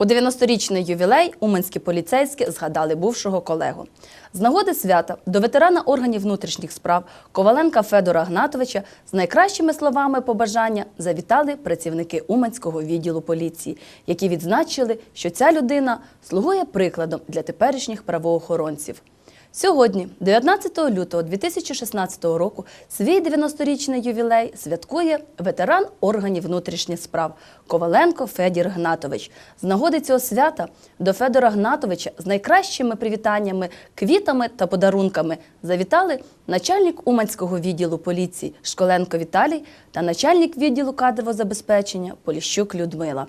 У 90-річний ювілей уманські поліцейські згадали бувшого колегу. З нагоди свята до ветерана органів внутрішніх справ Коваленка Федора Гнатовича з найкращими словами побажання завітали працівники Уманського відділу поліції, які відзначили, що ця людина слугує прикладом для теперішніх правоохоронців. Сьогодні, 19 лютого 2016 року, свій 90-річний ювілей святкує ветеран органів внутрішніх справ Коваленко Федір Гнатович. З нагоди цього свята до Федора Гнатовича з найкращими привітаннями, квітами та подарунками завітали начальник Уманського відділу поліції Школенко Віталій та начальник відділу кадрового забезпечення Поліщук Людмила.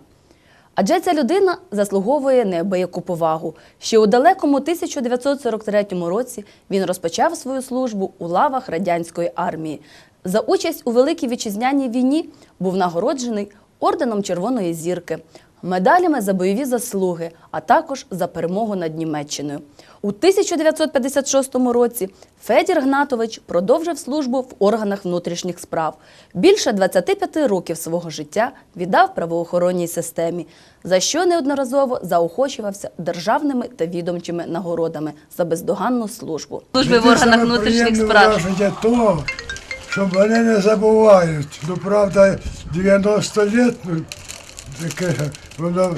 Адже ця людина заслуговує неабияку повагу. Ще у далекому 1943 році він розпочав свою службу у лавах радянської армії. За участь у Великій вітчизняній війні був нагороджений орденом Червоної зірки, медалями за бойові заслуги, а також за перемогу над Німеччиною. У 1956 році Федір Гнатович продовжив службу в органах внутрішніх справ. Більше 25 років свого життя віддав правоохоронній системі, за що неодноразово заохочувався державними та відомчими нагородами за бездоганну службу. Служби в органах внутрішніх справ. враження того, що мене не забувають. Ну, правда, 90 років, таке, воно,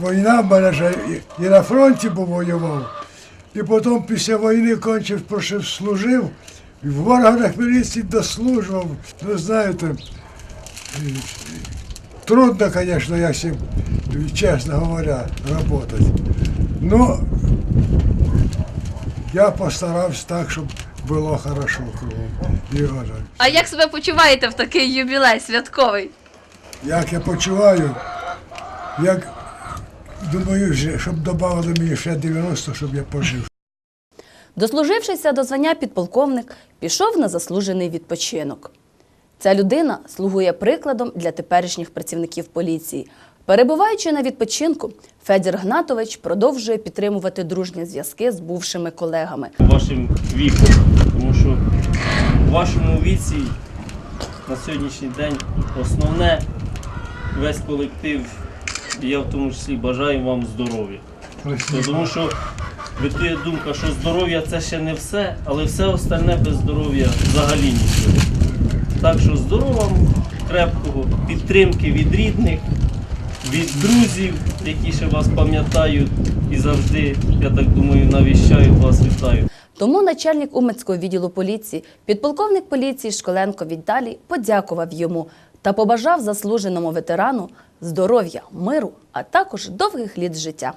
війна в мене вже і, на фронті був воював. І потім після війни кончив, прошив, служив, і в органах міліції дослужував. Ну, знаєте, трудно, звісно, як всім, чесно говоря, працювати. Ну, я постарався так, щоб було хорошо кругом. А як себе почуваєте в такий ювілей святковий? Як я почуваю, як думаю, що- щоб додали мені ще 90, щоб я пожив. Дослужившися до звання підполковник, пішов на заслужений відпочинок. Ця людина слугує прикладом для теперішніх працівників поліції. Перебуваючи на відпочинку, Федір Гнатович продовжує підтримувати дружні зв'язки з бувшими колегами. вашим віком. Тому що у вашому віці на сьогоднішній день основне весь колектив, і я в тому числі бажаю вам здоров'я. Тому що витує думка, що здоров'я це ще не все, але все остальне без здоров'я взагалі нічого. Так що здоров'я, крепкого, підтримки від рідних, від друзів, які ще вас пам'ятають і завжди, я так думаю, навіщають вас, вітаю. Тому начальник Уманського відділу поліції, підполковник поліції Школенко Віталій подякував йому та побажав заслуженому ветерану здоров'я, миру, а також довгих літ життя.